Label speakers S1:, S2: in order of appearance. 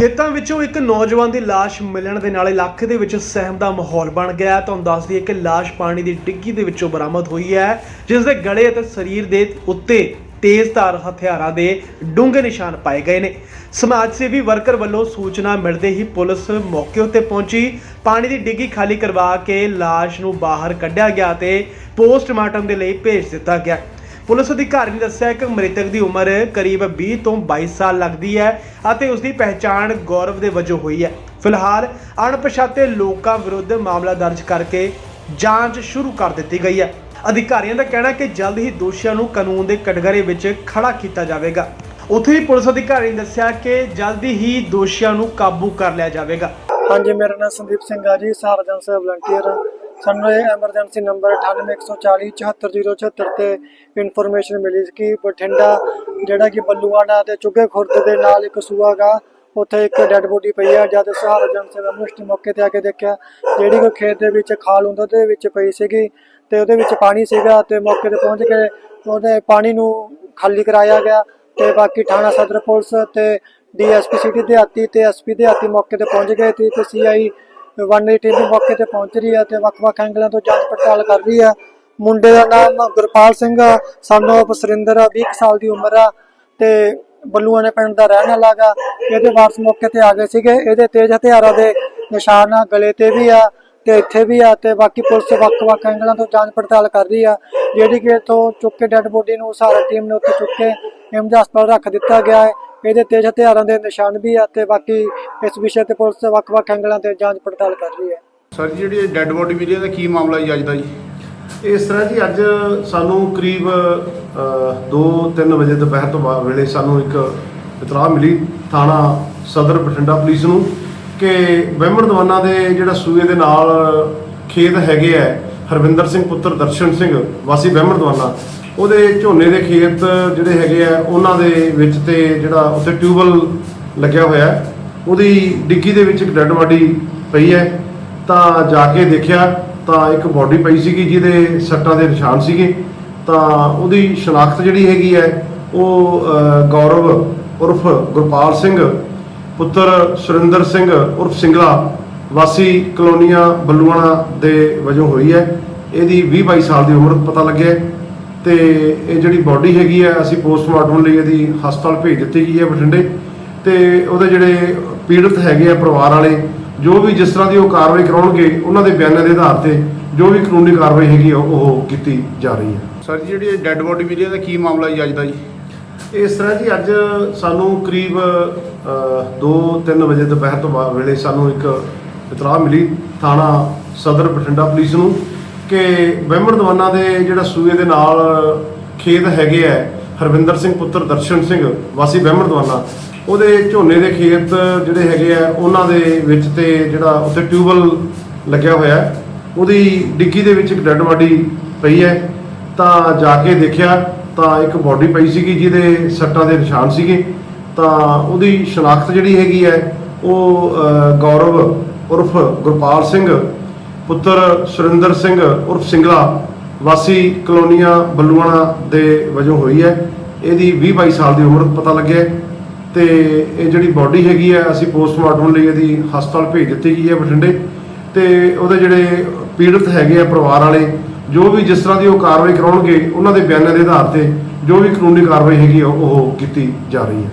S1: ਖੇਤਾਂ ਵਿੱਚੋਂ ਇੱਕ ਨੌਜਵਾਨ ਦੀ ਲਾਸ਼ ਮਿਲਣ ਦੇ ਨਾਲ ਇਲਾਕੇ ਦੇ ਵਿੱਚ ਸਹਿਮ ਦਾ ਮਾਹੌਲ ਬਣ ਗਿਆ ਹੈ। ਤੁਹਾਨੂੰ ਦੱਸ ਦਈਏ ਕਿ ਲਾਸ਼ ਪਾਣੀ ਦੀ ਡਿੱਗੀ ਦੇ ਵਿੱਚੋਂ ਬਰਾਮਦ ਹੋਈ ਹੈ। ਜਿਸ ਦੇ ਗਲੇ ਅਤੇ ਸਰੀਰ ਦੇ ਉੱਤੇ ਤੇਜ਼ਧਾਰ ਹਥਿਆਰਾਂ ਦੇ ਡੂੰਘੇ ਨਿਸ਼ਾਨ ਪਾਏ ਗਏ ਨੇ। ਸਮਾਜ ਸੇਵੀ ਵਰਕਰ ਵੱਲੋਂ ਸੂਚਨਾ ਮਿਲਦੇ ਹੀ ਪੁਲਿਸ ਮੌਕੇ ਉੱਤੇ ਪਹੁੰਚੀ। ਪਾਣੀ ਦੀ ਡਿੱਗੀ ਖਾਲੀ ਕਰਵਾ ਕੇ ਲਾਸ਼ ਨੂੰ ਬਾਹਰ ਕੱਢਿਆ ਗਿਆ ਤੇ ਪੋਸਟਮਾਰਟਮ ਦੇ ਲਈ ਭੇਜ ਦਿੱਤਾ ਗਿਆ। ਪੁਲਿਸ ਅਧਿਕਾਰੀ ਨੇ ਦੱਸਿਆ ਕਿ ਮ੍ਰਿਤਕ ਦੀ ਉਮਰ ਕਰੀਬ 20 ਤੋਂ 22 ਸਾਲ ਲੱਗਦੀ ਹੈ ਅਤੇ ਉਸ ਦੀ ਪਹਿਚਾਣ ਗੌਰਵ ਦੇ ਵਜੋਂ ਹੋਈ ਹੈ। ਫਿਲਹਾਲ ਅਣਪਛਾਤੇ ਲੋਕਾਂ ਵਿਰੁੱਧ ਮਾਮਲਾ ਦਰਜ ਕਰਕੇ ਜਾਂਚ ਸ਼ੁਰੂ ਕਰ ਦਿੱਤੀ ਗਈ ਹੈ। ਅਧਿਕਾਰੀਆਂ ਦਾ ਕਹਿਣਾ ਹੈ ਕਿ ਜਲਦ ਹੀ ਦੋਸ਼ੀਆਂ ਨੂੰ ਕਾਨੂੰਨ ਦੇ ਕਟਘਰੇ ਵਿੱਚ ਖੜਾ ਕੀਤਾ ਜਾਵੇਗਾ। ਉੱਥੇ ਹੀ ਪੁਲਿਸ ਅਧਿਕਾਰੀ ਨੇ ਦੱਸਿਆ ਕਿ ਜਲਦੀ ਹੀ ਦੋਸ਼ੀਆਂ ਨੂੰ ਕਾਬੂ ਕਰ ਲਿਆ ਜਾਵੇਗਾ।
S2: ਹਾਂਜੀ, ਮੇਰਾ ਨਾਮ ਸੰਦੀਪ ਸਿੰਘ ਆ ਜੀ, ਸਾਰਜਨ ਸਾਹਿਬ ਵਲੰਟੀਅਰ ਸਾਨੂੰ ਇਹ ਐਮਰਜੈਂਸੀ ਨੰਬਰ 9814 74076 ਤੇ ਇਨਫੋਰਮੇਸ਼ਨ ਮਿਲੀ ਸੀ ਕਿ ਬਠਿੰਡਾ, ਜਿਹੜਾ ਕਿ ਬੱਲੂਆਣਾ ਤੇ ਚੁੱਗੇ ਖੁਰਦ ਦੇ ਨਾਲ ਇੱਕ ਸੂਆ ਗਾ ਉੱਥੇ ਇੱਕ ਡੈੱਡ ਬੋਡੀ ਪਈ ਆ, ਜਦ ਸਹਾਰਜਨ ਸੇਵਾ ਮੁਸ਼ਟ ਮੌਕੇ ਤੇ ਆ ਕੇ ਦੇਖਿਆ, ਜਿਹੜੀ ਕੋ ਖੇਤ ਦੇ ਵਿੱਚ ਖਾਲ ਹੁੰਦਾ, ਉਹਦੇ ਵਿੱਚ ਪਈ ਸੀਗੀ ਤੇ ਉਹਦੇ ਵਿੱਚ ਪਾਣੀ ਸੀਗਾ ਤੇ ਮੌਕੇ ਤੇ ਪਹੁੰਚ ਕੇ ਉਹਦੇ ਪਾਣੀ ਨੂੰ ਖਾਲੀ ਕਰਾਇਆ ਗਿਆ ਤੇ ਬਾਕੀ ਥਾਣਾ ਸਦਰ ਪੁਲਿਸ ਤੇ ਡੀਐਸਪੀ ਸਿਟੀ ਦਿਹਾਤੀ ਤੇ ਐਸਪੀ ਦਿਹਾਤੀ ਮੌਕੇ ਤੇ ਪਹੁੰਚ ਗਏ ਤੇ ਤੇ ਸੀਆਈ 180 ਵੀ ਮੌਕੇ ਤੇ ਪਹੁੰਚ ਰਹੀ ਹੈ ਤੇ ਵੱਖ-ਵੱਖ ਐਂਗਲਾਂ ਤੋਂ ਜਾਂਚ ਪੜਤਾਲ ਕਰ ਰਹੀ ਹੈ। ਮੁੰਡੇ ਦਾ ਨਾਮ ਗੁਰਪਾਲ ਸਿੰਘ ਆ ਸਾਨੂੰ ਸੁਰਿੰਦਰ ਆ 20 ਕੁ ਸਾਲ ਦੀ ਉਮਰ ਆ ਤੇ ਬੱਲੂਆਂ ਨੇ ਪਿੰਡ ਦਾ ਰਹਿਣ ਵਾਲਾ ਗਾ ਇਹਦੇ ਵਾਰਸ ਮੌਕੇ ਤੇ ਆ ਗਏ ਸੀਗੇ। ਇਹਦੇ ਤੇਜ਼ ਹਥਿਆਰਾਂ ਦੇ ਨਿਸ਼ਾਨ ਆ, ਗਲੇ ਤੇ ਵੀ ਆ ਤੇ ਇੱਥੇ ਵੀ ਆ ਤੇ ਬਾਕੀ ਪੁਲਿਸ ਵੱਖ-ਵੱਖ ਐਂਗਲਾਂ ਤੋਂ ਜਾਂਚ ਪੜਤਾਲ ਕਰ ਰਹੀ ਆ। ਜਿਹੜੀ ਕਿ ਤੋਂ ਚੁੱਕ ਕੇ ਡੈੱਡ ਬੋਡੀ ਨੂੰ ਸਾਰਾ ਟੀਮ ਨੇ ਉੱਥੇ ਚੁੱਕ ਕੇ ਇਮਜ ਹਸਪਤਾਲ ਰੱਖ ਦਿੱਤਾ ਗਿਆ ਹੈ। ਇਹਦੇ ਤੇਜ਼ ਹਥਿਆਰਾਂ ਦੇ ਨਿਸ਼ਾਨ ਵੀ ਆ ਤੇ ਬਾਕੀ ਇਸ ਵਿਸ਼ੇ ਤੇ ਪੁਲਿਸ ਵੱਖ-ਵੱਖ ਐਂਗਲਾਂ ਤੇ ਜਾਂਚ ਪੜਤਾਲ ਕਰ ਰਹੀ ਹੈ।
S3: ਸਰ ਜੀ ਜਿਹੜੀ ਡੈੱਡ ਬੋਡੀ ਮਿਲੀ ਹੈ ਦਾ ਕੀ ਮਾਮਲਾ ਜੀ ਅੱਜ ਦਾ ਜੀ? ਇਸ ਤਰ੍ਹਾਂ ਜੀ ਅੱਜ ਸਾਨੂੰ ਕਰੀਬ 2-3 ਵਜੇ ਦੁਪਹਿਰ ਤੋਂ ਬਾਅਦ ਵੇਲੇ ਸਾਨੂੰ ਇੱਕ ਇਤਲਾਹ ਮਿਲੀ ਥਾਣਾ ਸਦਰ ਬਠਿੰਡਾ ਪੁਲਿਸ ਨੂੰ ਕਿ ਵਹਿਮਣ ਦਵਾਨਾ ਦੇ ਜਿਹੜਾ ਸੂਏ ਦੇ ਨਾਲ ਖੇਤ ਹੈਗੇ ਆ ਹਰਵਿੰਦਰ ਸਿੰਘ ਪੁੱਤਰ ਦਰਸ਼ਨ ਸਿੰਘ ਵਾਸੀ ਵਹਿਮਣ ਦਵਾਨਾ ਉਹਦੇ ਝੋਨੇ ਦੇ ਖੇਤ ਜਿਹੜੇ ਹੈਗੇ ਆ, ਉਹਨਾਂ ਦੇ ਵਿੱਚ ਤੇ ਜਿਹੜਾ ਉੱਥੇ ਟਿਊਬਲ ਲੱਗਿਆ ਹੋਇਆ ਉਹਦੀ ਡਿੱਗੀ ਦੇ ਵਿੱਚ ਇੱਕ ਡੈੱਡ ਬਾਡੀ ਪਈ ਹੈ। ਤਾਂ ਜਾ ਕੇ ਦੇਖਿਆ, ਤਾਂ ਇੱਕ ਬਾਡੀ ਪਈ ਸੀਗੀ ਜਿਹਦੇ ਸੱਟਾਂ ਦੇ ਨਿਸ਼ਾਨ ਸੀਗੇ। ਤਾਂ ਉਹਦੀ ਸ਼ਨਾਖਤ ਜਿਹੜੀ ਹੈਗੀ ਹੈ, ਉਹ ਗੌਰਵ ਉਰਫ ਗੁਰਪਾਲ ਸਿੰਘ, ਪੁੱਤਰ ਸੁਰਿੰਦਰ ਸਿੰਘ ਉਰਫ ਸਿੰਗਲਾ, ਵਾਸੀ ਕਲੋਨੀਆਂ ਬੱਲੂਆਣਾ ਦੇ ਵਜੋਂ ਹੋਈ ਹੈ। ਇਹਦੀ 20 22 ਸਾਲ ਦੀ ਉਮਰ ਪਤਾ ਲੱਗਿਆ ਤੇ ਇਹ ਜਿਹੜੀ ਬਾਡੀ ਹੈਗੀ ਹੈ ਅਸੀਂ ਪੋਸਟਮਾਰਟਮ ਲਈ ਇਹਦੀ ਹਸਪਤਾਲ ਭੇਜ ਦਿੱਤੀ ਗਈ ਹੈ ਬਠਿੰਡੇ। ਤੇ ਉਹਦੇ ਜਿਹੜੇ ਪੀੜਤ ਹੈਗੇ ਆ ਪਰਿਵਾਰ ਵਾਲੇ ਜੋ ਵੀ ਜਿਸ ਤਰ੍ਹਾਂ ਦੀ ਉਹ ਕਾਰਵਾਈ ਕਰਾਉਣਗੇ ਉਹਨਾਂ ਦੇ ਬਿਆਨਾਂ ਦੇ ਆਧਾਰ ਤੇ ਜੋ ਵੀ ਕਾਨੂੰਨੀ ਕਾਰਵਾਈ ਹੈਗੀ ਆ, ਉਹ ਕੀਤੀ ਜਾ ਰਹੀ ਹੈ ਸਰ ਜੀ ਜਿਹੜੀ ਡੈੱਡ ਬੋਡੀ ਮਿਲੀ ਹੈ ਦਾ ਕੀ ਮਾਮਲਾ ਜੀ ਅੱਜ ਦਾ ਜੀ? ਇਸ ਤਰ੍ਹਾਂ ਜੀ ਅੱਜ ਸਾਨੂੰ ਕਰੀਬ 2-3 ਵਜੇ ਦੁਪਹਿਰ ਤੋਂ ਬਾਅਦ ਵੇਲੇ ਸਾਨੂੰ ਇੱਕ ਇਤਲਾਹ ਮਿਲੀ ਥਾਣਾ ਸਦਰ ਬਠਿੰਡਾ ਪੁਲਿਸ ਨੂੰ। ਕਿ ਵਹਿਮਣ ਦਵਾਨਾ ਦੇ ਜਿਹੜਾ ਸੂਏ ਦੇ ਨਾਲ ਖੇਤ ਹੈਗੇ ਆ, ਹਰਵਿੰਦਰ ਸਿੰਘ ਪੁੱਤਰ ਦਰਸ਼ਨ ਸਿੰਘ, ਵਾਸੀ ਵਹਿਮਣ ਦਵਾਨਾ, ਉਹਦੇ ਝੋਨੇ ਦੇ ਖੇਤ ਜਿਹੜੇ ਹੈਗੇ ਆ, ਉਹਨਾਂ ਦੇ ਵਿੱਚ ਤੇ ਜਿਹੜਾ ਉੱਥੇ ਟਿਊਬਲ ਲੱਗਿਆ ਹੋਇਆ ਉਹਦੀ ਡਿੱਗੀ ਦੇ ਵਿੱਚ ਇੱਕ ਡੈੱਡ ਬਾਡੀ ਪਈ ਹੈ। ਤਾਂ ਜਾ ਕੇ ਦੇਖਿਆ, ਤਾਂ ਇੱਕ ਬਾਡੀ ਪਈ ਸੀਗੀ ਜਿਹਦੇ ਸੱਟਾਂ ਦੇ ਨਿਸ਼ਾਨ ਸੀਗੇ। ਤਾਂ ਉਹਦੀ ਸ਼ਨਾਖਤ ਜਿਹੜੀ ਹੈਗੀ ਹੈ, ਉਹ ਗੌਰਵ ਉਰਫ ਗੁਰਪਾਲ ਸਿੰਘ ਪੁੱਤਰ ਸੁਰਿੰਦਰ ਸਿੰਘ ਉਰਫ ਸਿੰਗਲਾ, ਵਾਸੀ ਕਲੋਨੀਆਂ ਬੱਲੂਆਣਾ ਦੇ ਵਜੋਂ ਹੋਈ ਹੈ। ਇਹਦੀ 20 22 ਸਾਲ ਦੀ ਉਮਰ ਪਤਾ ਲੱਗਿਆ ਹੈ ਤੇ ਇਹ ਜਿਹੜੀ ਬਾਡੀ ਹੈਗੀ ਹੈ, ਅਸੀਂ ਪੋਸਟਮਾਰਟਮ ਲਈ ਇਹਦੀ ਹਸਪਤਾਲ ਭੇਜ ਦਿੱਤੀ ਗਈ ਹੈ ਬਠਿੰਡੇ ਤੇ ਉਹਦੇ ਜਿਹੜੇ ਪੀੜਤ ਹੈਗੇ ਆ ਪਰਿਵਾਰ ਵਾਲੇ, ਜੋ ਵੀ ਜਿਸ ਤਰ੍ਹਾਂ ਦੀ ਉਹ ਕਾਰਵਾਈ ਕਰਾਉਣਗੇ, ਉਹਨਾਂ ਦੇ ਬਿਆਨਾਂ ਦੇ ਆਧਾਰ ਤੇ ਜੋ ਵੀ ਕਾਨੂੰਨੀ ਕਾਰਵਾਈ ਹੈਗੀ ਉਹ ਕੀਤੀ ਜਾ ਰਹੀ ਹੈ।